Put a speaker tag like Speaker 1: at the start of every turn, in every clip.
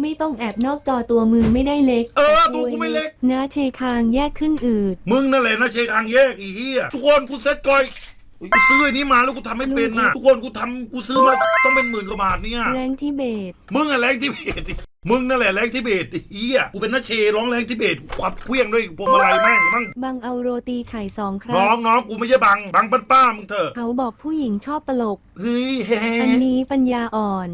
Speaker 1: ไม่ต้องแอบนอกจอตัวมือไม่ได้เล็ก
Speaker 2: เออตัวกูไม่เล็ก
Speaker 1: นะเชคางแยกขึ้นอืด
Speaker 2: มึงนั่นแหละนะเชคางแยกอีเหี้ยทุกคนกูเซ็ตก่อยกูซื้อไอ้นี้มาแล้วกูทำไม่เป็นน่ะทุกคนกูทำกูซื้อมาต้องเป็นหมื่นกว่าบาทเนี่ย
Speaker 1: แรงที่เบส
Speaker 2: มึงอะแรงที่เบสดิมึงนั่นแหละแรงที่เบสไอ้เหี้ยกูเป็นนักเชร้องแรงที่เบสควัดเคลี้ยงด้วยพวงมาลัยแม่งมั่ง
Speaker 1: บังเอาโรตีไข่สองครั้
Speaker 2: น้อง
Speaker 1: ง
Speaker 2: น้องกูไม่ใช่บังบังป้าป้ามึงเถอะ
Speaker 1: เขาบอกผู้หญิงชอบตลก
Speaker 2: เฮ้ยแฮ
Speaker 1: อันนี้ปัญญาอ่อน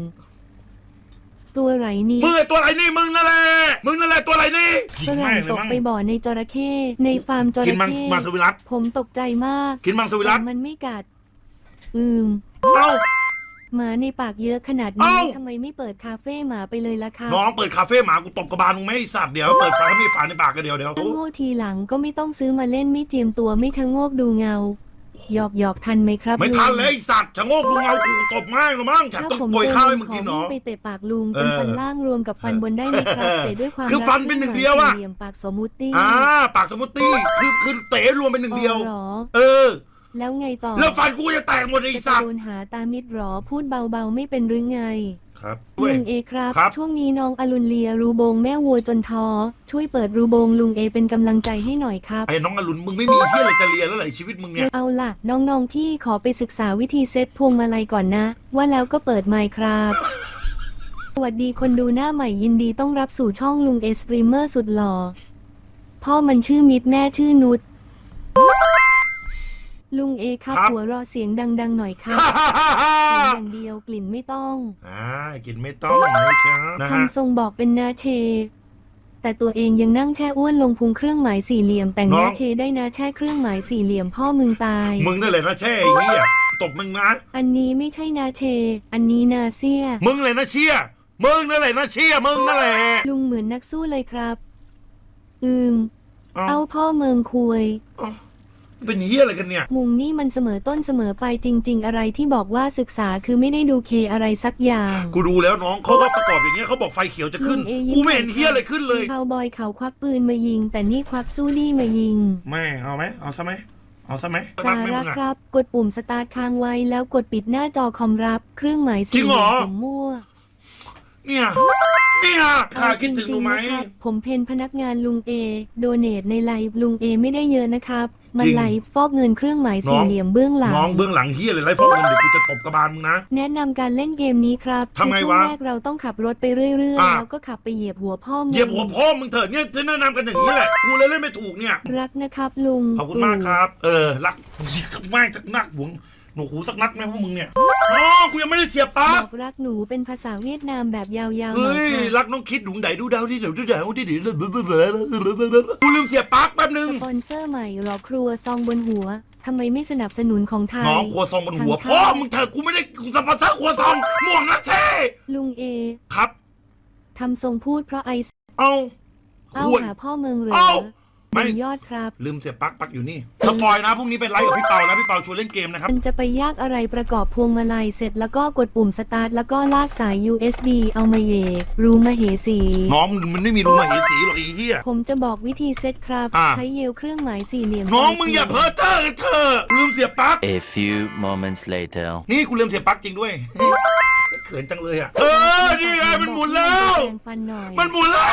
Speaker 1: ตัวไหลนี้
Speaker 2: มึงไอ้ตัวอะไรนี่มึงนั่นแหละมึงนั่นแหละตัวอะไรนี่
Speaker 1: ฝรั่งตกไปบ่อในจระเข้ในฟาร์มจ
Speaker 2: กิ
Speaker 1: ระ
Speaker 2: นมัง
Speaker 1: เข้
Speaker 2: มาสวิรัต
Speaker 1: ผมตกใจมาก
Speaker 2: กินมังสวิรัต
Speaker 1: แต่มันไม่กัด อืม
Speaker 2: เอ้า
Speaker 1: หมาในปากเยอะขนาดนี้
Speaker 2: เอ้า
Speaker 1: ทำไมไม่เปิดคาเฟ่หมาไปเลยล่ะคะ
Speaker 2: น้องเปิดคาเฟ่หมากูตบกระบาลมึงไหม่ไอ้สัตว์เดี๋ยวเปิดฝาไม่ฝาในปากกันเดี๋ยวเดี๋ยว
Speaker 1: ถ้าโง่ทีหลังก็ไม่ต้องซื้อมาเล่นไม่เจียมตัวไม่ชะโงกดูเงา หยอกหยอกทันไหมครับ
Speaker 2: ไม่ทัน
Speaker 1: ลุง
Speaker 2: เลยไอ้สัตว์ชะโงกดูเงากูตบแม่งหรือมั้งฉัน
Speaker 1: ถ้า
Speaker 2: ต้อง
Speaker 1: ผม
Speaker 2: ปล่อย
Speaker 1: เจอ
Speaker 2: ข้าวให้
Speaker 1: ลุ
Speaker 2: มึ
Speaker 1: ง
Speaker 2: ง
Speaker 1: ขอ
Speaker 2: กิน
Speaker 1: วิ่
Speaker 2: เนาะ
Speaker 1: งไปเตะปากลุง
Speaker 2: เอ
Speaker 1: จน
Speaker 2: อ
Speaker 1: ฟันล่างรวมกับฟันบนได้ไหมครับ
Speaker 2: เออ
Speaker 1: แต่ด้วยความ
Speaker 2: คือฟันเป็นหนึ่งเดียวอะ
Speaker 1: สี่เหลี่ยมปากสมมุติ
Speaker 2: อ่าปากสมุตตี้คือคือเตะรวมเป็นหนึ่งเดียว
Speaker 1: อ๋อหรอ
Speaker 2: เออ
Speaker 1: แล้วไงต่อ
Speaker 2: แล้วฟันกูจะแตกหมดไอ้
Speaker 1: จะ
Speaker 2: สัต
Speaker 1: โด
Speaker 2: ว์
Speaker 1: นหาตามิดหรอพูดเบาๆไม่เป็นหรือไง
Speaker 2: ครับ
Speaker 1: ลุงเอครับ
Speaker 2: ครับ
Speaker 1: ช่วงนี้น้องอรุณเลียรูโบงแม่วัวจนท้อ ช่วยเปิดรูโบงลุงเอเป็นกำลังใจให้หน่อยครับ
Speaker 2: ไอ้น้องอรุณมึงไม่มีเฮียอะไรจะเรียนแล้วเหรอไอ้ชีวิตมึงเนี่ย
Speaker 1: เอาล่ะ น้องๆพี่ขอไปศึกษาวิธีเซตพวงมาลัยก่อนนะ ว่าแล้วก็เปิดไมค์ครับ สวัสดีคนดูหน้าใหม่ยินดีต้องรับสู่ช่องลุงเอสตรีมเมอร์สุดหล่อ พ่อมันชื่อมิดแม่ชื่อนุช ลุงเอครับ
Speaker 2: ครับ
Speaker 1: หัวเราะเสียงดัง ๆ หน่อยครับเสียงอย่างเดียวกลิ่นไม่ต้อง
Speaker 2: อ่ากินไม่ต้องนะครับนะฮะ
Speaker 1: ทำทรงบอกเป็นนาเช แต่ตัวเองยังนั่งแช่อ้วนลงพุงเครื่องหมายสี่เหลี่ยม แต่ง
Speaker 2: น้อง
Speaker 1: นาเชได้นาแช่เครื่องหมายสี่เหลี่ยมพ่อมึงตาย
Speaker 2: มึงนั่นแหละนะแช่ไอ้เหี้ยตบมึงนะ
Speaker 1: อันนี้ไม่ใช่นาเช อันนี้นาเซีย
Speaker 2: มึงเลยนะเชี่ยมึงนั่นแหละนะเชี่ยมึงนั่นแหละ
Speaker 1: ลุงเหมือนนักสู้เลยครับ อืม
Speaker 2: เอ้า
Speaker 1: เอาพ่อเมืองคุย
Speaker 2: เอ้า เป็นเฮียอะไรกันเนี่ย
Speaker 1: มุงนี่มันเสมอต้นเสมอไปจริง ๆ อะไรที่บอกว่าศึกษาคือไม่ได้ดูเคอะไรสักอย่าง
Speaker 2: กูดูแล้วน้องเขาก็ประกอบอย่างเงี้ยเขาบอกไฟเขียวจะขึ้น
Speaker 1: ลุงเอยิ้
Speaker 2: กูไม่เห็นเฮียอะไรขึ้นเลย
Speaker 1: คาวบอยเขาควักปืนมายิง แต่นี่ควักจู้ดี้มายิง
Speaker 2: แม่เอาไหมเอาซะไหมเอาซะไหม
Speaker 1: สา
Speaker 2: ไหม
Speaker 1: ระ
Speaker 2: มึงอะ
Speaker 1: ครับ กดปุ่มสตาร์ทค้างไว้แล้วกดปิดหน้าจอคอมรับ เครื่องหมาย
Speaker 2: จริ
Speaker 1: สี่
Speaker 2: ง
Speaker 1: เห
Speaker 2: เหร
Speaker 1: ลี่ย
Speaker 2: อ
Speaker 1: มผมมั่ว
Speaker 2: เนี่ย เนี่ยข้าคิดถึงหนูไหม
Speaker 1: เอาจริๆนะครับผมเพนพนักงานลุงเอ โดเนทในไลฟ์ลุงเอไม่ได้เยอะนะครับ มัน
Speaker 2: จริง
Speaker 1: ไลฟ์ฟอกเงินเครื่องหมาย
Speaker 2: น้
Speaker 1: สี่
Speaker 2: อง
Speaker 1: เหลี่ยมเบื้องหลัง
Speaker 2: น้องเบื้องหลังเฮียอะไรไรฟอกเงินเดี๋ยวกูจะตบกระบาลมึงนะ
Speaker 1: แนะนำการเล่นเกมนี้ครับ
Speaker 2: ทำไง
Speaker 1: คือช่
Speaker 2: วะ
Speaker 1: วงแรกเราต้องขับรถไปเรื่อย
Speaker 2: อะ
Speaker 1: ๆ แล้วก็ขับไปเหยียบหัวพ่อมึง
Speaker 2: เหยียบหัวพ่อมึงเถอะเนี่ยจะแนะนำกันอย่างนี้แหละ กูเลยเล่นไม่ถูกเนี่ย
Speaker 1: รักนะครับลุง
Speaker 2: ขอบคุณมากครับ เออรักสักมากสักนักหวง หนูหูสักนัดไหมพวกมึงเนี่ยอ๋อกูยังไม่ได้เสียบปลั๊
Speaker 1: บ
Speaker 2: ก
Speaker 1: อกรักหนูเป็นภาษาเวียดนามแบบยาวๆหน่
Speaker 2: เฮ้
Speaker 1: อย
Speaker 2: ย
Speaker 1: ค่ะ
Speaker 2: รักน้องคิดดุงไดดูดาวที่เดี๋ยวดูดาวที่เดี๋ยวกูลืมเสียบปลั๊กแป๊บนึง
Speaker 1: สปอนเซอร์ใหม่หรอครัวซองบนหัวทำไมไม่สนับสนุนของไทย
Speaker 2: น้องครัวซองบนหัว
Speaker 1: ทาง
Speaker 2: พ่อ
Speaker 1: ข้าง
Speaker 2: มึงเถอะกูไม่ได้กูสปอนเซอร์ครัวซองหมวกนะเช่
Speaker 1: ลุงเอ
Speaker 2: ครับ
Speaker 1: ทำทรงพูดเพราะไอ
Speaker 2: เอา
Speaker 1: เอ้า
Speaker 2: ควร
Speaker 1: หาพ่อเมืองเหรอ
Speaker 2: เอ้า ไม่
Speaker 1: บุญยอดครับ
Speaker 2: ลืมเสียบปลั๊กปลั๊กอยู่นี่สปอยนะพรุ่งนี้เป็นไลฟ์กับพี่เปานะพี่เปาชวนเล่นเกมนะครับ
Speaker 1: มันจะไปยากอะไรประกอบพวงมาลัยเสร็จแล้วก็กดปุ่มสตาร์ทแล้วก็ลากสาย USB เอามาเหยกรูมาเหสี
Speaker 2: น้องมันไม่มีรูมาเหสีหรอกไอ้เหี้ย
Speaker 1: ผมจะบอกวิธีเซตครับ
Speaker 2: อะ
Speaker 1: ใช้เยลเครื่องหมายสี่เหลี่ยม
Speaker 2: น้องมึงอย่าเพ้อเจ้อกันเถอะกูลืมเสียบปลั๊ก
Speaker 3: A few moments later.
Speaker 2: นี่กูลืมเสียบปลั๊กจริงด้วย เขินจังเลยอะ เออ นี่ไงมันหมุนแล้ว
Speaker 1: แปรงฟันหน่อย
Speaker 2: มันหมุนแล้ว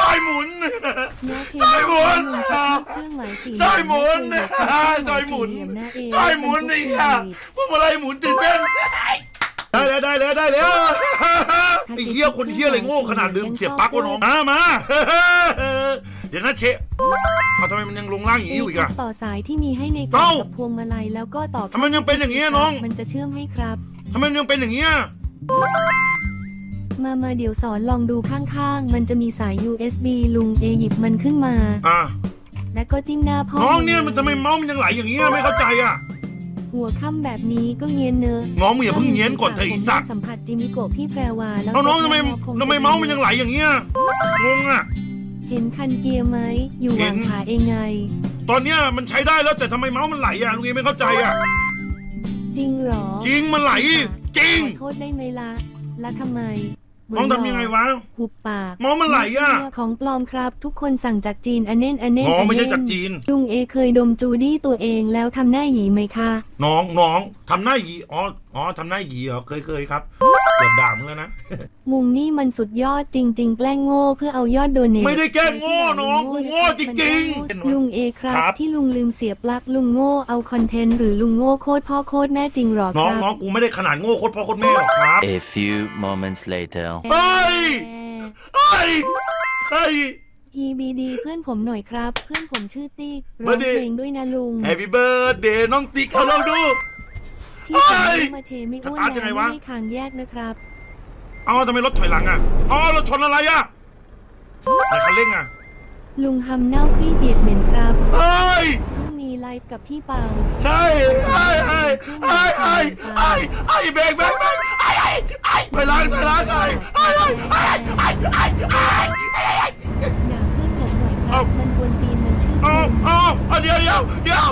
Speaker 2: จอยหมุน
Speaker 1: เนื้อเช
Speaker 2: จอยหมุน
Speaker 1: เครื่องหมายสี่
Speaker 2: จอยหมุน
Speaker 1: เหลี่ย
Speaker 2: จอยหมุน
Speaker 1: สี่เหลี่ยนะเอ
Speaker 2: จอยหมุนนี่ค่ะพวกอะไรหมุนตื่นเต้นได้แล้วได้แล้วได้แล้วไอ้เหี้ยคนเหี้ยอะไรโง่ขนาดลืมเสียบปลั๊กวะน้องมามาเดี๋ยวนะเชะเอาทำไมมันยังลงล่างอย่างนี้อยู่อีกอะ
Speaker 1: ต่อสายที่มีให้ในกล่อ
Speaker 2: เอ้า
Speaker 1: งกับพวงมาลัยแล้วก็ต่อ
Speaker 2: ทำไมมันยังเป็นอย่างเงี้ยน้อง
Speaker 1: มันจะเชื่อมให้ครับ
Speaker 2: ทำไมมันยังเป็นอย่างเงี้ย
Speaker 1: มามาเดี๋ยวสอนลองดูข้างๆ มันจะมีสาย USB ลุงเอหยิบมันขึ้นมา
Speaker 2: อะ
Speaker 1: แล้วก็จิ้มหน้าพ่อ
Speaker 2: น้องเนี่ยมันทำไมเมาส์มันยังไหลอย่างเงี้ยไม่เข้าใจอะ
Speaker 1: หัวค่ำแบบนี้ก็เงียนเนอะ
Speaker 2: น้องมึงอย่าเพิ่งเงี้ยนก่อนเถอะไอีสัตว์
Speaker 1: ผมได้สัมผัสจิมิโกะพี่แพรวาแล้ว
Speaker 2: เอาน้องทำไม
Speaker 1: คงจะ
Speaker 2: ทำไมเมาส์มันยังไหลอย่างเงี้ยงงอะ
Speaker 1: เห็นคันเกียร์ไหมอยู่
Speaker 2: เห็
Speaker 1: วานงขาเองไง
Speaker 2: ตอนเนี้ยมันใช้ได้แล้วแต่ทำไมเมาส์มันไหลอะลุงเอไม่เข้าใจอะ
Speaker 1: จริงเหรอ
Speaker 2: จริงมันไหล จริง
Speaker 1: ขอโทษได้ไหมล่ะแล้วทำไม
Speaker 2: น้องทำยังไงวะ
Speaker 1: หุบปาก
Speaker 2: เมาส์มันไหลอะ
Speaker 1: ของปลอมครับ ทุกคนสั่งจากจีนอันเน่นอันเน่น
Speaker 2: น้องไม่ใช่
Speaker 1: อันเน่น
Speaker 2: จากจีน
Speaker 1: ลุงเอเคยดมจูดี้ตัวเองแล้วทำหน้าหยีไหมคะ
Speaker 2: น้องน้องทำหน้าหยีอ๋ออ๋อทำหน้าหยีเหรอเคยเคยครับเกือบด่ามึงแล้วนะ
Speaker 1: มุงนี่มันสุดยอดจริง ๆ แกล้งโง่เพื่อเอายอดโดเนท
Speaker 2: ไม่ได้แกล้งโง่น้องกูโง่จริงๆ
Speaker 1: ลุงเอครับ
Speaker 2: ครับ
Speaker 1: ที่ลุงลืมเสียบปลั๊กลุงโง่เอาคอนเทนต์หรือลุงโง่โคตรพ่อโคตรแม่จริงหรอค
Speaker 2: น้อง
Speaker 1: รับ
Speaker 2: น้องกูไม่ได้ขนาดโง่โคตรพ่อโคตรแม่หรอกครับ
Speaker 3: A few moments later.
Speaker 2: เฮ้ยเฮ้ยเฮ้ย
Speaker 1: EBD เพื่อนผมหน่อยครับ เพื่อนผมชื่อติ๊ก
Speaker 2: มา
Speaker 1: ร้อง
Speaker 2: ดิ
Speaker 1: เพลงด้วยนะลุง
Speaker 2: Happy birthday น้องติ๊กเอาลองดู
Speaker 1: ที่ผม
Speaker 2: เฮ้ย
Speaker 1: มาเทไม่อ้วน
Speaker 2: สตาร์ทยังไง
Speaker 1: แล้ว
Speaker 2: วะ
Speaker 1: ไม่ให้คางแยกนะครับ
Speaker 2: เอาทำไมรถถอยหลังอะอ๋อรถชนอะไรอะไหนคันเร่งอะ
Speaker 1: ลุงทำเน่าคลี่เบียดเหม็นครับ
Speaker 2: เฮ้ย
Speaker 1: พรุ่งนี้ไลฟ์กับพี่เปา
Speaker 2: ใช่ไอ้ไอ้ไอ้ไอ้ไอ้ไอ้เบรกเบรกเบรกไอ้ไอ้ไอ้ถอยหลังถอยหลังไอ้ไอ้ไอ้ไอ้ไอ้ไอ้ไอ้
Speaker 1: ด่าเพื่อนผมหน่อยครั
Speaker 2: เอ้า
Speaker 1: บ มันกวนตีนมันชื่อ
Speaker 2: เอาเอาเอาเดี๋ยวเดี๋ยวเดี๋ยว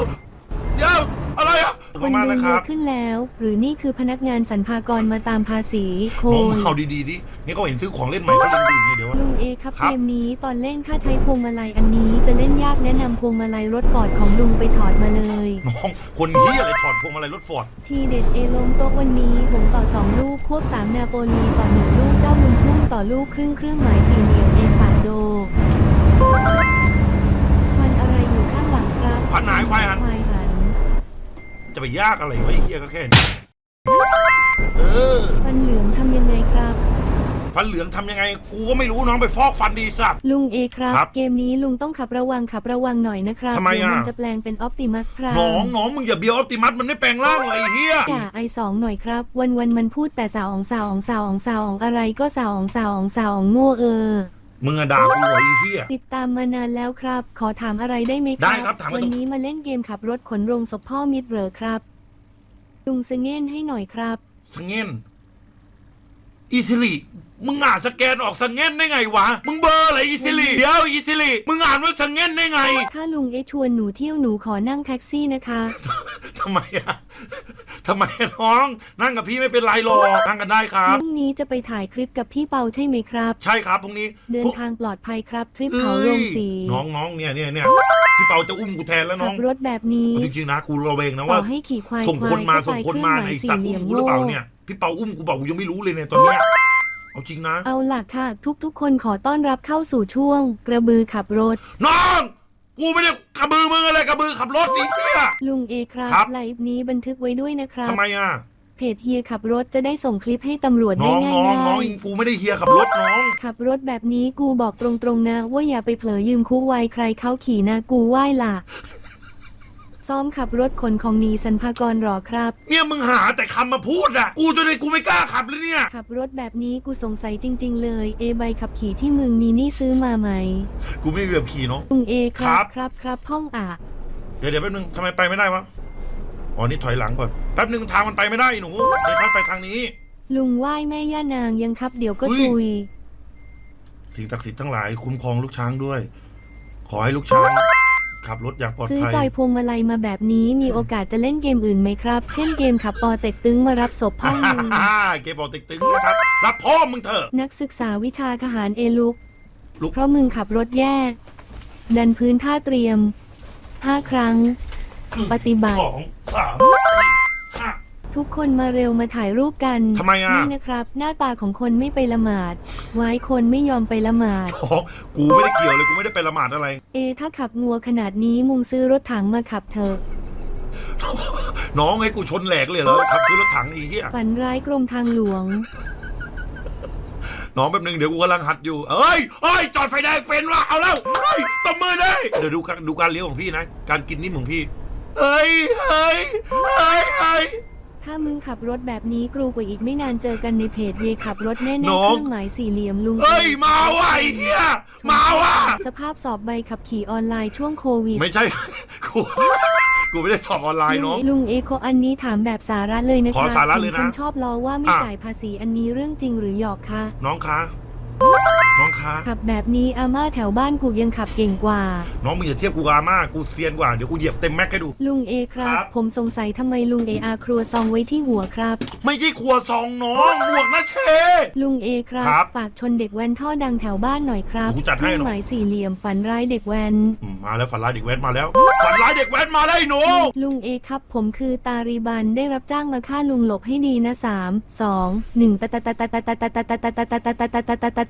Speaker 2: เดี๋ยวอะไรอะ
Speaker 1: คน
Speaker 2: มาก
Speaker 1: ดู
Speaker 2: นะค
Speaker 1: เย
Speaker 2: รับ
Speaker 1: อะขึ้นแล้ว หรือนี่คือพนักงานสรรพากรมาตามภาษีโค
Speaker 2: น้อง
Speaker 1: ย
Speaker 2: เขาดีๆดินี่เขาเห็นซื้อของเล่นใหม่เขาเล่นดูอย่างเงี้ยเดี๋ยว
Speaker 1: ลุงเอครับ
Speaker 2: ครั
Speaker 1: เก
Speaker 2: บ
Speaker 1: มนี้ตอนเล่นถ้าใช้พวงมาลัยอันนี้จะเล่นยากแนะนำพวงมาลัยรถฟอร์ดของลุงไปถอดมาเลย
Speaker 2: น้องคนเฮียอะไรถอดพวงมาลัยรถฟอร์ด
Speaker 1: ทีเด็ดเอลมโต๊ะวันนี้หงต่อ 2 ลูก ควบ 3 นาโปลีต่อ 1 ลูก เจ้ามุมพุ่งต่อลูก ครึ่งเครื่องหมายสี่เหลี่ยมเอปาโดควันอะไรอยู่ข้างหลังครับ
Speaker 2: ขวัญหายควายหัน
Speaker 1: ควายหัน
Speaker 2: จะไปยากอะไรวะไอ้เฮียก็แค่นี้เออ
Speaker 1: ฟันเหลืองทำยังไงครับ
Speaker 2: ฟันเหลืองทำยังไง กูก็ไม่รู้น้องไปฟอกฟันดีสัตว์
Speaker 1: ลุงเอครับ
Speaker 2: ครับ
Speaker 1: เกมนี้ลุงต้องขับระวังขับระวังหน่อยนะครับ
Speaker 2: ทำไม
Speaker 1: เดี๋ยว
Speaker 2: อะ
Speaker 1: มันจะแปลงเป็นออปติมัสพราม
Speaker 2: น้องน้องมึงอย่าเบียวออปติมัสมันไม่แปลงร่างหรอกไอ้เฮีย
Speaker 1: ด่าไอสองหน่อยครับ วันวันๆมันพูดแต่สาวองสาวองสาวองสาวองอะไรก็สาวองสาวองสาวองโง่เออ
Speaker 2: มึงอะด่ากูไอ้เฮีย
Speaker 1: ติดตามมานานแล้วครับ ขอถามอะไรได้ไหมครับ
Speaker 2: ได้ครับถามมา
Speaker 1: วัน
Speaker 2: ตรง
Speaker 1: นี้มาเล่นเกมขับรถขนโรงศพพ่อมิดเหรอครับลุงสงเง่นให้หน่อยครับ
Speaker 2: สังเงนอีซิลีมึงอ่านสแกนออกสังเงนได้ไงวะ มึงเบอร์อะไรอีซิลีเดี๋ยวอีซิลีมึงอ่านว่าสังเงนได้ไง
Speaker 1: ถ้าลุงเอชวนหนูเที่ยวหนูขอนั่งแท็กซี่นะคะ
Speaker 2: ทำไมอะ ทำไมอะน้อง นั่งกับพี่ไม่เป็นไรหรอกนั่งกันได้ค
Speaker 1: พ
Speaker 2: รับ
Speaker 1: รุ่งนี้จะไปถ่ายคลิปกับพี่เปาใช่ไหมครับ
Speaker 2: ใช่ครับพรุ่งนี้
Speaker 1: เดิน
Speaker 2: พรุ่ง
Speaker 1: ทางปลอดภัยครับทริป
Speaker 2: เอ้
Speaker 1: เขาโรง
Speaker 2: ย
Speaker 1: สี
Speaker 2: น้องน้องเนี่ยเนี่ยเนี่ยพี่เปาจะอุ้มกูแทนแล้วน้
Speaker 1: ขั
Speaker 2: อง
Speaker 1: บรถแบบนี้
Speaker 2: เอาจริงๆนะกูระเวงนะ
Speaker 1: ต่
Speaker 2: ว่า
Speaker 1: อให้ขี่ควาย
Speaker 2: ส่งคนมา
Speaker 1: ควาย
Speaker 2: ส่งคนมา
Speaker 1: ก็ใส่
Speaker 2: ไอ
Speaker 1: เครื่
Speaker 2: สั
Speaker 1: ง
Speaker 2: ตว์
Speaker 1: ห
Speaker 2: อุ้
Speaker 1: ย
Speaker 2: ม
Speaker 1: สี่
Speaker 2: กู
Speaker 1: เห
Speaker 2: หรือเปล่า
Speaker 1: โง่
Speaker 2: เนี่ยพี่เปาอุ้มกูเปล่ากูยังไม่รู้เลยเนี่ยตอนเนี้ยเอาจริงนะ
Speaker 1: เอาล่ะค่ะ ทุกๆ คนขอต้อนรับเข้าสู่ช่วง กระบือขับรถ
Speaker 2: น้อง กูไม่ได้กระบือมึงอะไรกระบือขับรถนี่เหี้ย
Speaker 1: ลุงเอครับ
Speaker 2: ครับ
Speaker 1: ไลฟ์นี้บันทึกไว้ด้วยนะครับ
Speaker 2: ทำไมอะ
Speaker 1: เพจเฮียขับรถจะได้ส่งคลิปให้ตำรวจ
Speaker 2: น้
Speaker 1: ได้
Speaker 2: อง
Speaker 1: ง่า
Speaker 2: น้องน้อง
Speaker 1: ย
Speaker 2: กูไม่ได้เฮียขับรถน้อง
Speaker 1: ๆขับรถแบบนี้กูบอกตรงๆนะ ว่าอย่าไปเผลอยืมคู่ไวใครเขาขี่นะกูไหว้ล่ะ ซ้อมขับรถขนของหนีสรรพากรหรอครับ
Speaker 2: เนี่ยมึงหาแต่คำมาพูดอะ กูจนเลยกูไม่กล้าขับเลยเนี่ย
Speaker 1: ขับรถแบบนี้กูสงสัยจริง ๆ เลย เอใบขับขี่ที่มึงมีนี่ซื้อมาไหม
Speaker 2: กูไม่มีแบบขี่น้อง
Speaker 1: ลุงเอค
Speaker 2: ครั
Speaker 1: รับ บครับครับห้องอะ
Speaker 2: เดี๋ยวเดี๋ยวแป๊บนึงทำไมไปไม่ได้วะ อ๋อนี่ถอยหลังก่อน แป๊บนึงทางมันไปไม่ได้หนูเดี๋ยวค่อยไปทางนี้
Speaker 1: ลุงไหว้แม่ย่านางยังครับเดี๋ยวก็
Speaker 2: อุ้ย
Speaker 1: ตุย
Speaker 2: สิ่งศักดิ์สิทธิ์ทั้งหลายคุ้มครองลูกช้างด้วย ขอให้ลูกช้าง ขับรถอย่างปลอด
Speaker 1: ซื้อ
Speaker 2: ภัย
Speaker 1: จอยพวงมาลัยมาแบบนี้มีโอกาสจะเล่นเกมอื่นไหมครับ เช่นเกมขับปอเต็กตึงมารับศพพ่อมึง
Speaker 2: เกมบอกติ๊กตึงนะครับ รับพ่อมึงเถอะ
Speaker 1: นักศึกษาวิชาทหารเอลุก
Speaker 2: ลุก
Speaker 1: เพราะมึงขับรถแย่ ดันพื้นท่าเตรียมห้าครั้ง ปฏิบัติ
Speaker 2: สองสามสี่ห้า
Speaker 1: ทุกคนมาเร็วมาถ่ายรูปกัน
Speaker 2: ทำไมอะ
Speaker 1: นี่นะครับ หน้าตาของคนไม่ไปละหมาดไว้คนไม่ยอมไปละหมาด
Speaker 2: อ๋อกูไม่ได้เกี่ยวเลยกูไม่ได้ไปละหมาดอะไร
Speaker 1: เอ ถ้าขับงัวขนาดนี้มุงซื้อรถถังมาขับเถอะ
Speaker 2: น้องให้กูชนแหลกเลยเหรอขับซื้อรถถังไอีเหี้ย
Speaker 1: ฝันร้ายกรมทางหลวง
Speaker 2: น้องแป๊บนึงเดี๋ยวกูกำลังหัดอยู่เอ้ยเอ้ยจอดไฟแดงเป็นวะเอาแล้วเฮ้ยตบมือได้เดี๋ยวดูการดูการเลี้ยวของพี่นะ การกินนิ่มของพี่เฮ้ยเฮ้ยเฮ้ยเฮ้ย
Speaker 1: ถ้ามึงขับรถแบบนี้กรูกว่าอีกไม่นานเจอกันในเพจเยขับรถแน่ๆ
Speaker 2: น้
Speaker 1: เค
Speaker 2: อง
Speaker 1: รื่องหมายสี่เหลี่ยมลุง
Speaker 2: เฮ้ยมาว่ะไอ้เหี้ยมาว่ะ
Speaker 1: สภาพสอบใบขับขี่ออนไลน์ช่วงโควิด
Speaker 2: ไม่ใช่ กูกูไม่ได้สอบออนไลน์น้อง
Speaker 1: ลุงเอโคอันนี้ถามแบบสาระเลยนะคะ
Speaker 2: ขอสาระเลยนะ
Speaker 1: ห็คนชอบล้อว่าไม่
Speaker 2: อะ
Speaker 1: จ่ายภาษีอันนี้เรื่องจริงหรือหยอกคะ
Speaker 2: น้องคะ น้องคะ
Speaker 1: ขับแบบนี้อาม่าแถวบ้านกูยังขับเก่งกว่า
Speaker 2: น้องมึงอย่าเทียบกูกับอาม่ากูเซียนกว่า เดี๋ยวกูเหยียบเต็มแม็กให้ดู
Speaker 1: ลุงเอครับ
Speaker 2: ครับ
Speaker 1: ผมสงสัยทำไมลุงเออาครัวซองไว้ที่หัวครับ
Speaker 2: ไม่ใช่ครัวซองน้องหมวกนะเช
Speaker 1: ลุงเอครับ
Speaker 2: ครับ
Speaker 1: ฝากชนเด็กแว้นท่อดังแถวบ้านหน่อยครับ
Speaker 2: กูจัดให้
Speaker 1: เครื่อง
Speaker 2: เนอะ
Speaker 1: หมายสี่เหลี่ยมฝันร้ายเด็กแว้น
Speaker 2: อืมมาแล้วฝันร้ายเด็กแว้นมาแล้ว ฝันร้ายเด็กแว้นมาแล้วไอ้หนู
Speaker 1: ลุงเอครับผมคือตารีบันได้รับจ้างมาฆ่าลุงหลบให้ดีนะสามสองหนึ่งตาตาตาตาตาตาตาตาตาตาตาตาตาตาตาตาตาตา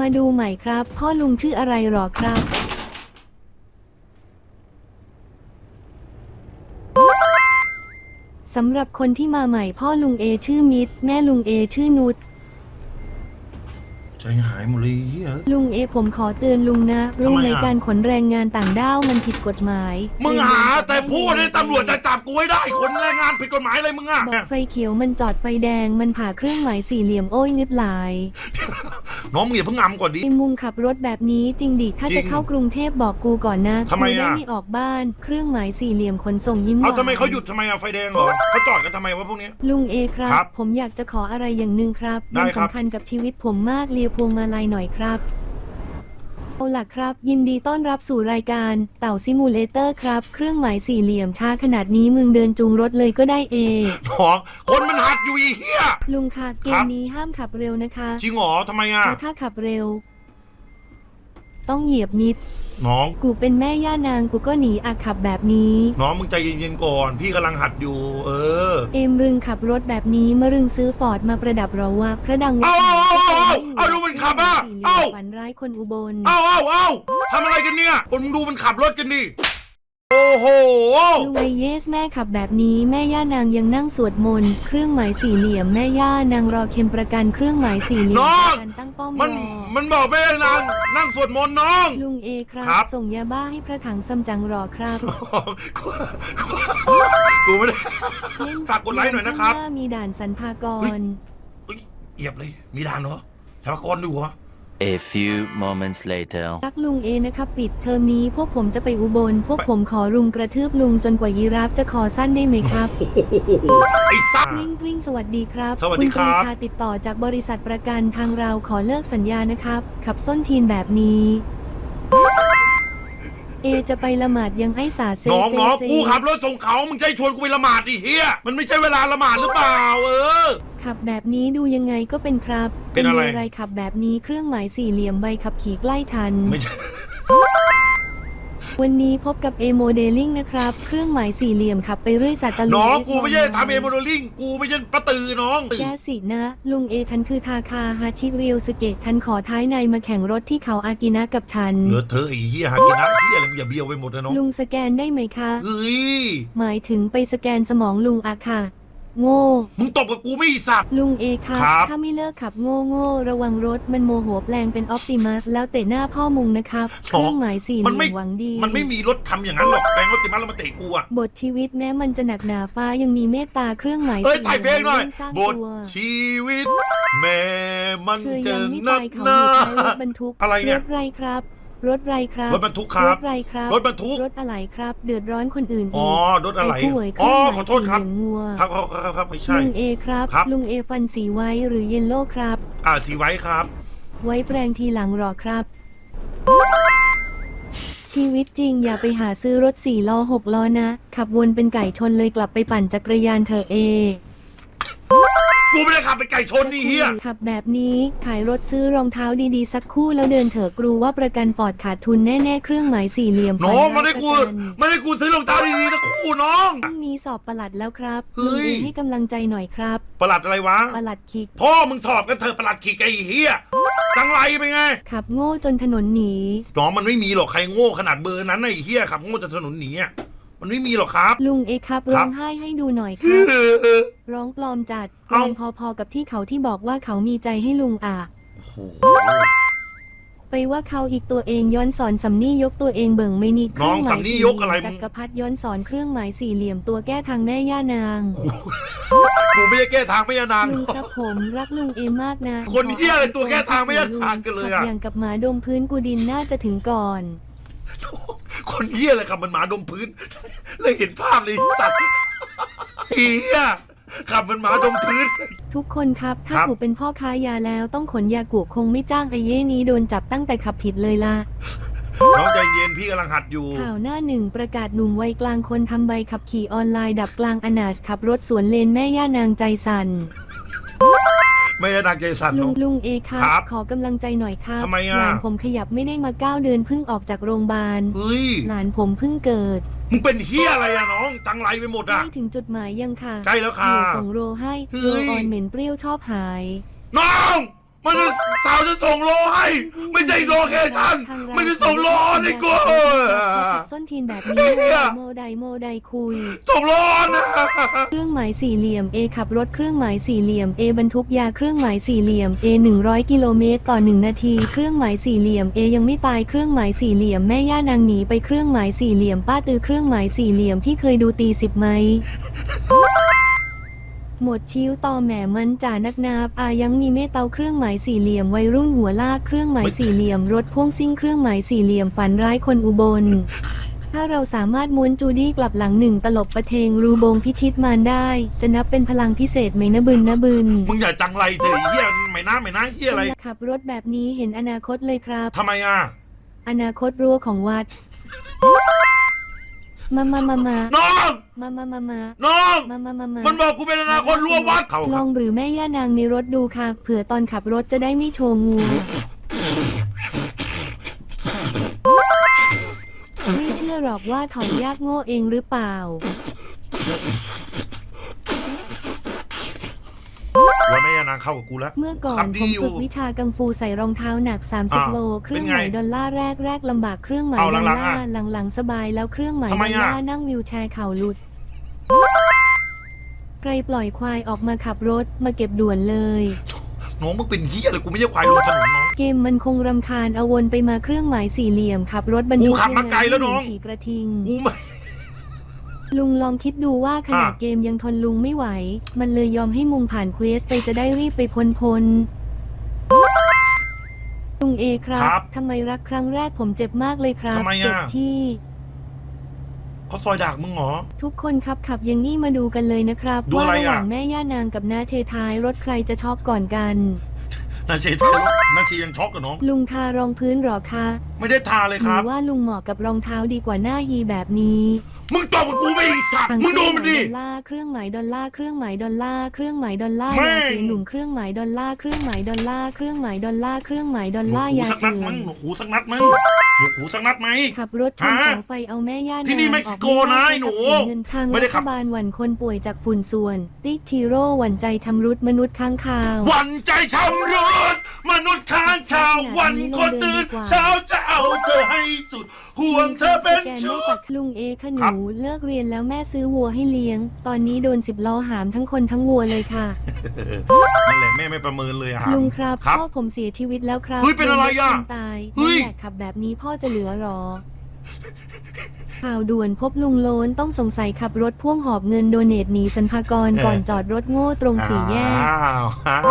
Speaker 1: มาดูใหม่ครับ พ่อลุงชื่ออะไรหรอครับ สำหรับคนที่มาใหม่พ่อลุงเอชื่อมิตร แม่ลุงเอชื่อนุช
Speaker 2: ใจหายหมดเลยเฮีย
Speaker 1: ลุงเอผมขอเตือนลุงนะรู้
Speaker 2: ทำไม
Speaker 1: ใน
Speaker 2: อะ
Speaker 1: การขนแรงงานต่างด้าวมันผิดกฎหมาย
Speaker 2: มึงหาแต่พูดให้ตำรวจจะจับกูไว้ได้คนแรงงานผิดกฎหมายอะไรมึงอะ
Speaker 1: บอกไฟเขียวมันจอดไฟแดงมันผ่าเครื่องหมายสี่เหลี่ยมโอ้ยงึดหลาย
Speaker 2: น้องมึงอย่าเพิ่งงำก่อนดิ
Speaker 1: ไอมุงขับรถแบบนี้จริงดิ ถ้า
Speaker 2: จริ
Speaker 1: จะ
Speaker 2: ง
Speaker 1: เข้ากรุงเทพบอกกูก่อนนะ
Speaker 2: ทำไม
Speaker 1: กูได้
Speaker 2: อะ
Speaker 1: ไม่ออกบ้าน เครื่องหมายสี่เหลี่ยมขนส่งยิ้มห
Speaker 2: เอา
Speaker 1: วาน
Speaker 2: ทำไมเขาหยุดทำไมอะไฟแดงเหรอเขาจอดกันทำไมวะพวกเนี้ย
Speaker 1: ลุงเอครับ
Speaker 2: ครับ
Speaker 1: ผมอยากจะขออะไรอย่างหนึ่งครับ
Speaker 2: ได้
Speaker 1: มัน
Speaker 2: ครับ
Speaker 1: สำคัญกับชีวิตผมมากเลียพวงมาลัยหน่อยครับ เอาล่ะครับ ยินดีต้อนรับสู่รายการเต่าซิมูเลเตอร์ครับ เครื่องหมายสี่เหลี่ยมช้าขนาดนี้มึงเดินจูงรถเลยก็ได้เอ
Speaker 2: น้องคนมันหัดอยู่อีเฮีย
Speaker 1: ลุงค่ะเก
Speaker 2: ครั
Speaker 1: ม
Speaker 2: บ
Speaker 1: นี้ห้ามขับเร็วนะคะ
Speaker 2: จริงเหรอทำไมอะ
Speaker 1: เพราะถ้าขับเร็ว ต้องเหยียบมิด
Speaker 2: น้อง
Speaker 1: กูเป็นแม่ย่านางกูก็หนีอาขับแบบนี้
Speaker 2: น้องมึงใจเย็นๆก่อน พี่กำลังหัดอยู่ เออ
Speaker 1: เอมรึงขับรถแบบนี้มารึงซื้อฟอร์ดมาประดับเราว่าพระดัง
Speaker 2: เอาเอาเอาเอาเอาดูมันขับอะ
Speaker 1: สี่หลี่ยม
Speaker 2: เอา
Speaker 1: ฝันร้ายคนอุบล
Speaker 2: เอ้าเอ้าเอ้าทำอะไรกันเนี่ยคนมึงดูมันขับรถกันดิ โอ้โห
Speaker 1: ลุงไอเยสแม่ขับแบบนี้แม่ย่านางยังนั่งสวดมนต์เครื่องหมายสี่เหลี่ยมแม่ย่านางรอเข็มประกันเครื่องหมายสี่เหลี่ยม
Speaker 2: น้อง
Speaker 1: ประกันตั้งป้อม
Speaker 2: มัน
Speaker 1: รอ
Speaker 2: มันบอกไม่ให้นางนั่งสวดมนต์น้อง
Speaker 1: ลุงเอครับ
Speaker 2: ครับ
Speaker 1: ส่งยาบ้าให้พระถังซัมจังรอครับ
Speaker 2: กูกูไม่ได้
Speaker 1: เล่น
Speaker 2: ฝากกดไลค์หน่อยนะครับ
Speaker 1: ข้างามีด่านสรรพากร
Speaker 2: เฮ้ยเหยียบเลย มีด่านเหรอสารกรดูเหรอ
Speaker 3: A few moments later.
Speaker 1: รักลุงเอนะครับปิดเทอมนี้พวกผมจะไปอุบล พวกผมขอรุมกระทืบลุงจนกว่ายีราฟจะคอสั้นได้ไหมครับ
Speaker 2: โอ้โหไอ้สัตว์
Speaker 1: กริ้งกริ้งสวัสดีครับ
Speaker 2: สวัสดีครับ
Speaker 1: ณปรีชาติดต่อจากบริษัทประกันทางเราขอเลิกสัญญานะครับ ขับส้นทีนแบบนี้ เอจะไปละหมาดยังไอ้สาเซ
Speaker 2: น้อง
Speaker 1: เซ
Speaker 2: น้อง
Speaker 1: เซ
Speaker 2: กูขับรถส่งเขามึงจะให้ชวนกูไปละหมาดดิเฮียมันไม่ใช่เวลาละหมาดหรือเปล่า เออ
Speaker 1: ขับแบบนี้ดูยังไงก็เป็นครับ
Speaker 2: เป็นอะไร
Speaker 1: มีอะไรขับแบบนี้เครื่องหมายสี่เหลี่ยมใบขับขี่ใกล้ชัน
Speaker 2: ไม่ใช่
Speaker 1: วันนี้พบกับเอโมเดลลิ่งนะครับ เครื่องหมายสี่เหลี่ยมขับไปเรื่อยสัตว์ตะลุย
Speaker 2: น้อง
Speaker 1: เอส
Speaker 2: กูไม่ใช่
Speaker 1: วา
Speaker 2: ทำเอโมโดลิงกูไม่ใช่ปะตือน้อง
Speaker 1: แกสินะ ลุงเอฉันคือทาคาฮาชิเรียวสเกตฉันขอท้ายในมาแข่งรถที่เขาอากินะกับฉัน
Speaker 2: เหลือเธอไอ้เฮียหากินนะเฮียอะไรมึงอย่าเบี้ยวไปหมดนะน้อง
Speaker 1: ลุงสแกนได้ไหมคะ
Speaker 2: เฮ้ย
Speaker 1: หมายถึงไปสแกนสมองลุงอะค่ะ โง่
Speaker 2: มึงตบกับกูไม่อีสัตว์
Speaker 1: ลุงเอค่ะ
Speaker 2: ครับ
Speaker 1: ถ้าไม่เลิกขับโง่โง่ระวังรถมันโมโหแปลงเป็นออปติมัสแล้วเตะหน้าพ่อมุงนะครับเครื่องหมายสี่เห
Speaker 2: มันไม่
Speaker 1: ลี่ยมหวังดี
Speaker 2: มันไม่มีรถทำอย่างนั้นหรอกแปลงรถติดมาแล้วมาเตะกูอะ
Speaker 1: บทชีวิตแม้มันจะหนักหนาฟ้ายังมีเมตตาเครื่องหมาย
Speaker 2: เอ้ย
Speaker 1: สี่
Speaker 2: ถ่ายเพลงหน่อย
Speaker 1: สร้าง
Speaker 2: บท
Speaker 1: ตัว
Speaker 2: ชีวิต แม่มัน
Speaker 1: เธอ
Speaker 2: จะ
Speaker 1: ยังไม่
Speaker 2: นั
Speaker 1: ตากยเขา
Speaker 2: หนา
Speaker 1: อยู่ท้ายรถบรรทุก
Speaker 2: อะไรเนี่ย
Speaker 1: รถไรครับ รถไรครับ
Speaker 2: รถบรรทุกครับ
Speaker 1: รถไรครับ
Speaker 2: รถบรรทุก
Speaker 1: รถอะไรครับ เดือดร้อนคนอื่น
Speaker 2: อ๋อ
Speaker 1: อีก
Speaker 2: รถอะไร
Speaker 1: ไผู้วยเค
Speaker 2: อ๋
Speaker 1: รื่
Speaker 2: อง
Speaker 1: หมาย
Speaker 2: ขอโทษครับ
Speaker 1: สี่เหลี่ยมงัว
Speaker 2: ครับครับครับครับไม่ใช่
Speaker 1: ลุงเอครับ
Speaker 2: ครับ
Speaker 1: ลุงเอฟันสีไว้หรือเยลโล่ครับ
Speaker 2: อ่าสีไว้ครับ
Speaker 1: ไว้แปลงทีหลังหรอครับ ชีวิตจริงอย่าไปหาซื้อรถสี่ล้อหกล้อนะ ขับวนเป็นไก่ชนเลยกลับไปปั่นจักรยานเถอะเอ
Speaker 2: กูไม่ได้ขับไปไก่ชนนี่เฮีย
Speaker 1: ขับแบบนี้ขายรถซื้อรองเท้าดีๆ สักคู่แล้วเดินเถอะกรูว่าประกันฟอร์ดขาดทุนแน่ๆเครื่องหมายสี่เหลี่ยม
Speaker 2: น้อง
Speaker 1: ฝั
Speaker 2: มันได้กู
Speaker 1: ประน
Speaker 2: มันได้กูซื้อรองเท้าดีๆนะคู่น้อง
Speaker 1: พรุ่งนี้สอบประหลัดแล้วครับ
Speaker 2: เฮ้
Speaker 1: ลุง
Speaker 2: ย
Speaker 1: เอให้กำลังใจหน่อยครับ
Speaker 2: ประหลัดอะไรวะ
Speaker 1: ประหลัดคิก
Speaker 2: พ่อมึงสอบกันเถอะประหลัดขีกไอ้เฮียจังไรไปไง
Speaker 1: ขับโง่จนถนนหนี
Speaker 2: น้องมันไม่มีหรอกใครโง่ขนาดเบอร์นั้นไอ้เฮียขับโง่จนถนนหนีอะ มันไม่มีหรอกครับ
Speaker 1: ลุงเอครับ
Speaker 2: ครับ
Speaker 1: ร้องไห้ให้ดูหน่อยครับ ร้องปลอมจัด
Speaker 2: เอ้า
Speaker 1: ร้องพอๆกับที่เขาที่บอกว่าเขามีใจให้ลุงอะ
Speaker 2: โอ้โหโห
Speaker 1: ไปว่าเขาอีกตัวเองย้อนสอนสำนี่ยกตัวเองเบิ่งไม่นิด
Speaker 2: น้อง
Speaker 1: เครื่หมาย
Speaker 2: สำนี่ยกอะไรมึ
Speaker 1: จั
Speaker 2: ง
Speaker 1: กรพัดย้อนสอนเครื่องหมายสี่เหลี่ยมตัวแก้ทางแม่ย่านาง
Speaker 2: กูไม่ได้แก้ทางไม่ยานาง
Speaker 1: ลุงครับผมรักลุงเอมากนะ
Speaker 2: คนเหี้ยอะไรตัวแก้ทางไม่ยากทางกันเลยอะ
Speaker 1: ขับอย่างกับหมาดมพื้นกูดินน่าจะถึงก่อน
Speaker 2: คนเหี้ยอะไรขับมันหมาดมพื้น เลยเห็นภาพเลยสัตว์เหี้ยขับมันหมาดมพื้น
Speaker 1: ทุกคนครับ ถ้า
Speaker 2: ครับ
Speaker 1: กูเป็นพ่อค้ายาแล้วต้องขนยากูคงไม่จ้างไอ้เย่นี้โดนจับตั้งแต่ขับผิดเลยล่ะ
Speaker 2: น้องใจเย็นพี่กำลังหัดอยู่
Speaker 1: ข่าวหน้าหนึ่งประกาศหนุ่มวัยกลางคนทำใบขับขี่ออนไลน์ดับกลางอนาถขับรถสวนเลนแม่ย่านางใจสั่น
Speaker 2: ไม่ยานางใจสั่น
Speaker 1: ลุ
Speaker 2: น้
Speaker 1: ง
Speaker 2: อง
Speaker 1: ลุงเอครับ
Speaker 2: ครับ
Speaker 1: ขอกำลังใจหน่อยครับ
Speaker 2: ทำไมอะ
Speaker 1: หลานผมขยับไม่ได้มาเก้าเดือนเพิ่งออกจากโรงพยาบาล
Speaker 2: เฮ้ย
Speaker 1: หลานผมเพิ่งเกิด
Speaker 2: มึงเป็นเหี้ยอะไรอะน้องจังไรไปหมด
Speaker 1: ใก
Speaker 2: อะ
Speaker 1: ล้ถึงจุดหมายยังค่ะ
Speaker 2: ใกล้แล้วค่ะ
Speaker 1: เดี๋ยส่งโรให้
Speaker 2: เฮ้
Speaker 1: โร
Speaker 2: ย
Speaker 1: ออนเหม็นเปรี้ยวชอบหาย
Speaker 2: น้อง มันจะสาวจะส่งโลให้ ไม่ใช่โลเคชั่น
Speaker 1: ทางร้า
Speaker 2: มันจะส่งโลให้กู
Speaker 1: ขอตัดส้นทีนแบบนี้
Speaker 2: เหี้ย
Speaker 1: โมไดโมไดคุย
Speaker 2: ส่งโลนะ
Speaker 1: เครื่องหมายสี่เหลี่ยม A ขับรถเครื่องหมายสี่เหลี่ยม A บรรทุกยาเครื่องหมายสี่เหลี่ยม A 100กิโลเมตรต่อ1นาที เครื่องหมายสี่เหลี่ยม A ยังไม่ตายเครื่องหมายสี่เหลี่ยมแม่ย่านางหนีไปเครื่องหมายสี่เหลี่ยมป้าตือเครื่องหมายสี่เหลี่ยมพี่เคยดูตีสิบไหม หมดชิ้วต่อแหมมันจ่านักนาบอายังมีเมตเตาเครื่องหมายสี่เหลี่ยมวัยรุ่นหัวลากเครื่องหมายสี่เหลี่ยมรถพ่วงซิ่งเครื่องหมายสี่เหลี่ยมฝันร้ายคนอุบล ถ้าเราสามารถม้วนจูดี้กลับหลังหนึ่งตลบประเทงรูโบงพิชิตมารได้ จะนับเป็นพลังพิเศษไหมนะบึนนะบึน
Speaker 2: มึงอย่าจังไรเถอะไอ้เหี้ยไม่น่าไม่น่าเหี้ยอะไร
Speaker 1: ขับรถแบบนี้เห็นอนาคตเลยครับ
Speaker 2: ทำไมอะ
Speaker 1: อนาคตรั้วของวัด มามามามา
Speaker 2: น้อง
Speaker 1: มามามามา
Speaker 2: น้อง
Speaker 1: มามามามา
Speaker 2: มันบอกกูเป็นอนาคตรั้ววัดเขา
Speaker 1: ลองหรือแม่ย่านางในรถดูค่ะ เผื่อตอนขับรถจะได้ไม่โชว์งู ไม่เชื่อหรอกว่าถอยยากโง่เองหรือเปล่า
Speaker 2: ว่าแม่ยานางเข้ากับกูแล้ว
Speaker 1: เมื่อก่อ
Speaker 2: ขั
Speaker 1: น
Speaker 2: บดี
Speaker 1: ผม
Speaker 2: อยู่
Speaker 1: ฝึกวิชากังฟูใส่รองเท้าหนัก
Speaker 2: อ่า
Speaker 1: 30 โล เครื่อง
Speaker 2: เป็น
Speaker 1: ห
Speaker 2: ไง
Speaker 1: มายดอลลาร์แรกแรกลำบากเครื่องหมาย
Speaker 2: เอา
Speaker 1: ดอล
Speaker 2: หลังๆ
Speaker 1: ลา
Speaker 2: อะ
Speaker 1: ร์หลังๆสบายแล้วเครื่องหมาย
Speaker 2: ทำ
Speaker 1: ด
Speaker 2: ไม
Speaker 1: อล
Speaker 2: อะ
Speaker 1: ลาร์นั่งวิวแชร์เข่าหลุด ใครปล่อยควายออกมาขับรถมาเก็บด่วนเลย
Speaker 2: น้องมึงเป็นเหี้ยอะไรกูไม่ใช่ควายลงถนนน้อง
Speaker 1: เกมมันคงรำคาญเอาวนไปมาเครื่องหมายสี่เหลี่ยมขับรถบรรทุก
Speaker 2: กูขับมาไกลแล้วน้อง
Speaker 1: ขี่กระทิง
Speaker 2: กูไม่
Speaker 1: ลุงลองคิดดูว่าขนาด
Speaker 2: อะ
Speaker 1: เกมยังทนลุงไม่ไหว มันเลยยอมให้มุงผ่านเควสไปจะได้รีบไปพ้นพ้นลุงเอครับทำไมรักครั้งแรกผมเจ็บมากเลยครับ
Speaker 2: ทำไมอะ
Speaker 1: เจ็บที่
Speaker 2: เขาซอยดากมึงเหรอ
Speaker 1: ทุกคนครับขับอย่างนี้มาดูกันเลยนะครับ
Speaker 2: ดู
Speaker 1: ว่า
Speaker 2: อะไร
Speaker 1: ระห
Speaker 2: อะ
Speaker 1: ว่างแม่ย่านางกับน้าเทท้ายรถใครจะช็อกก่อนกัน
Speaker 2: นาเชทารถนาเชยังช็อกกับน้อง
Speaker 1: ลุงทารองพื้นหรอคะ
Speaker 2: ไม่ได้ทาเลย
Speaker 1: ห
Speaker 2: ค
Speaker 1: รื
Speaker 2: รั
Speaker 1: อบว่าลุงเหมาะกับรองเท้าดีกว่าหน้าฮีแบบนี้
Speaker 2: มึงตอบกับกูไม่อีสัตว์ มึงดูมันดิ
Speaker 1: ดอลลาร์เครื่องหมายดอลลาร์เครื่องหมายดอลลาร์เครื่องหมายดอลลาร์
Speaker 2: แม่ง
Speaker 1: ยาสีหนุ่มเครื่องหมายดอลลาร์เครื่องหมายดอลลาร์เครื่องหมายดอลลาร์เครื่องหมายดอล
Speaker 2: หนว
Speaker 1: ลากร์
Speaker 2: หู
Speaker 1: ยา
Speaker 2: สักนัด
Speaker 1: เถื่อ
Speaker 2: มั้ง
Speaker 1: น
Speaker 2: หนวกหูสักนัดมั้งหนวกหูสักนัดไหม
Speaker 1: ขับรถชน
Speaker 2: ฮะ
Speaker 1: เสาไฟเอาแม่ย่านาง
Speaker 2: ที่นี่เม็กซิโกนะไอ้หนู
Speaker 1: ออกเงินทาง
Speaker 2: ไม่ได้
Speaker 1: รั
Speaker 2: ขั
Speaker 1: ฐ
Speaker 2: บ
Speaker 1: บาลหวันคนป่วยจากฝุ่นส่วน ติ๊กทีโร่หวันใจชำรุดมนุษย์ค้างคาว
Speaker 2: หวันใจชำรุดมนุษย์ค้างคาววันก็ตื่นเช้าจะเอาเธอให้สุด ห่วงเธอเป็น
Speaker 1: สแกน
Speaker 2: ชู้
Speaker 1: ไม่ปักลุงเอขห
Speaker 2: ครั
Speaker 1: นู
Speaker 2: บ
Speaker 1: เลิกเรียนแล้วแม่ซื้อวัวให้เลี้ยง ตอนนี้โดนสิบล้อหามทั้งคนทั้งวัวเลยค่ะ
Speaker 2: นั่นแหละแม่ไม่ประเมินเลยอะ
Speaker 1: ลุงครับ
Speaker 2: ครับ
Speaker 1: พ่อผมเสียชีวิตแล้วครับ
Speaker 2: เฮ้ยเป็นอะไรอะ
Speaker 1: โดนรถชนตาย
Speaker 2: เฮ้ย
Speaker 1: นั่นแหละขับแบบนี้พ่อจะเหลือหรอ ข่าวด่วนพบลุงโลนต้องสงสัยขับรถพ่วงหอบเงินโดเนทหนีสรรพากรก่อนจอดรถโง่ตรงสี่แยก
Speaker 2: อ้าวอ้าว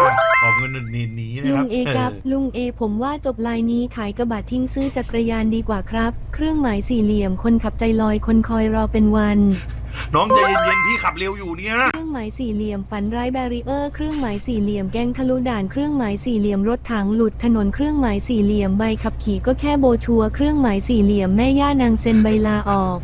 Speaker 2: ขอบเงินหนีหนีนะ
Speaker 1: ลุ
Speaker 2: ครั
Speaker 1: ง
Speaker 2: บ
Speaker 1: เอครับ ลุงเอผมว่าจบลายนี้ขายกระบะทิ้งซื้อจักรยานดีกว่าครับ เครื่องหมายสี่เหลี่ยมคนขับใจลอยคนคอยรอเป็นวัน
Speaker 2: น้องใจเย็นๆพี่ขับเร็วอยู่เนี่ย
Speaker 1: เครื่องหมายสี่เหลี่ยมฝันร้ายแบรีเออร์เครื่องหมายสี่เหลี่ยมแกงทะลุด่านเครื่องหมายสี่เหลี่ยมรถถังหลุดถนนเครื่องหมายสี่เหลี่ยมใบขับขี่ก็แค่โบชัวร์เครื่องหมายสี่เหลี่ยมแม่ย่านางเซ็นใบลาออก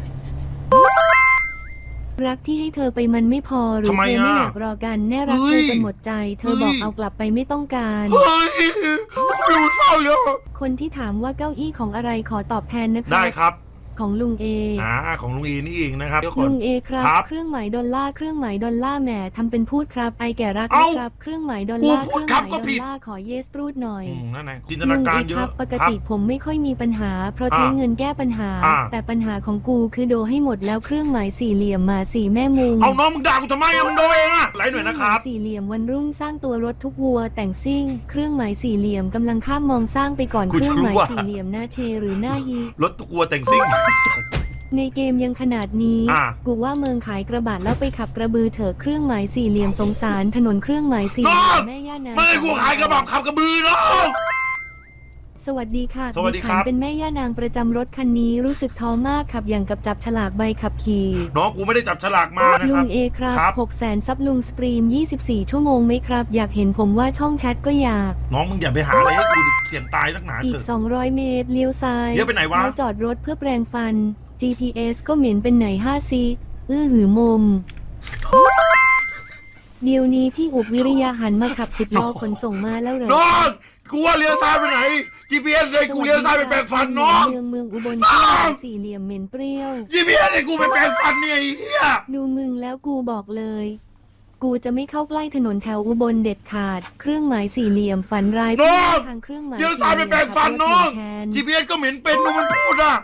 Speaker 1: รักที่ให้เธอไปมันไม่พอหรือ
Speaker 2: ทำไม
Speaker 1: เธอไม่
Speaker 2: อะ
Speaker 1: อยากรอกันแน่รัก
Speaker 2: เฮ้
Speaker 1: เธอยจนหมดใจ เธอบอก
Speaker 2: เฮ้ย
Speaker 1: เอากลับไปไม่ต้องการ
Speaker 2: เฮ้ยดูเศร้าเยอะ
Speaker 1: คนที่ถามว่าเก้าอี้ของอะไรขอตอบแทนนะค
Speaker 2: ได้
Speaker 1: รับ
Speaker 2: ครับ
Speaker 1: ของลุงเอ
Speaker 2: อ่าของลุงอีนี่เองนะครับเดี๋ยวก่อ
Speaker 1: ลุ
Speaker 2: น
Speaker 1: งเอครับ
Speaker 2: ครับ
Speaker 1: เครื่องหมายดอลลาร์เครื่องหมายดอลลาร์แหมทำเป็นพูดครับไอแก่รัก
Speaker 2: เอ้า
Speaker 1: นะครับเครื่องหมายดอล
Speaker 2: กู
Speaker 1: ลาร์
Speaker 2: พู
Speaker 1: เค
Speaker 2: ด
Speaker 1: รื่อง
Speaker 2: ค
Speaker 1: ห
Speaker 2: รับ
Speaker 1: มาย
Speaker 2: ก็
Speaker 1: ดอล
Speaker 2: ผิด
Speaker 1: ลาร์ขอเยสปรูดหน่อย
Speaker 2: อืมนั่นไงจินตนาการเย
Speaker 1: ครั
Speaker 2: อะ
Speaker 1: บปก
Speaker 2: ครับ
Speaker 1: ติผมไม่ค่อยมีปัญหา เพราะใช้
Speaker 2: อ่า
Speaker 1: เงินแก้ปัญหา
Speaker 2: อ่า
Speaker 1: แต่ปัญหาของกูคือโดให้หมดแล้วเครื่องหมายสี่เหลี่ยมมาสี่แม่มุง
Speaker 2: เอาน้องมึงด่ากูทำไมอะมึงโดนเองอะไลฟ์หน่อยนะครับ
Speaker 1: เคองหมายสี่เหลี่ยมวันรุ่งสร้างตัวรถทุกวัว แต่งซิ่ง เครื่องหมายสี่เหลี่ยมกำลังข้ามมองสร้างไปก่อน
Speaker 2: กู
Speaker 1: เครื่องหมาย
Speaker 2: รู้ว่า
Speaker 1: สี่เหลี่ยมหน้าเชหรือหน้าฮี
Speaker 2: รถตะกัวแต่งซิ่ง
Speaker 1: ในเกมยังขนาดนี้
Speaker 2: อะ
Speaker 1: กูว่าเมืองขายกระบะแล้วไปขับกระบือเถอะเครื่องหมายสี่เหลี่ยมสงสารถนนเครื่องหมายสี่เหลี่ยมแม่ย่านาง
Speaker 2: ไม่ให้กูขายกระบอกขับกระบือน้อง
Speaker 1: สวัสดีค่ะ
Speaker 2: สวัสดีครับ
Speaker 1: ฉันเป็นแม่ย่านางประจำรถคันนี้รู้สึกท้อมากขับอย่างกับจับฉลากใบขับขี่
Speaker 2: น้องกูไม่ได้จับฉลากมานะ
Speaker 1: ลุ
Speaker 2: ครับ
Speaker 1: งเอครับ
Speaker 2: ครับ
Speaker 1: หกแสนซับลุงสตรีม 24 ชั่วโมงไหมครับ อยากเห็นผมว่าช่องแชทก็อยาก
Speaker 2: น้องมึงอย่าไปหาอะไรให้กูเสี่ยงตายนักหนา
Speaker 1: อี
Speaker 2: เถ
Speaker 1: ก
Speaker 2: อะ
Speaker 1: 200 เมตร เลี้ยวซ้าย
Speaker 2: เลี้ยวไปไหนวะ
Speaker 1: แล้วจอดรถเพื่อแปลงฟัน GPS ก็เหม็นเป็นไหน5ซีอื้อหือมม เดี๋ยวนี้พี่อุบวิริยาหันมาขับสิบล้อขนส่งมาแล้วเหรอ
Speaker 2: น้อง กูว่าเลี้ยวซ้ายไปไหน GPS เลยกูเลี้ยวซ้ายไปแปลงฟันน้อง
Speaker 1: เมืองเมืองอุบล
Speaker 2: น้
Speaker 1: เชี
Speaker 2: อง
Speaker 1: ยงสี่เหลี่ยมเหม็นเปรี้ยว
Speaker 2: GPS ให้กูไปแปลงฟันเนี่ยไอ้เหี้ย
Speaker 1: ดูมึงแล้วกูบอกเลย กูจะไม่เข้าใกล้ถนนแถวอุบลเด็ดขาด เครื่องหมายสี่เหลี่ยมฝันร้าย
Speaker 2: น้อง
Speaker 1: ทางเครื่องหมาย
Speaker 2: เลี้ยวซ้ายไปแปลงฟันน้อง
Speaker 1: แทน
Speaker 2: GPS ก็เหม็นเป็นดูมันพูดอะ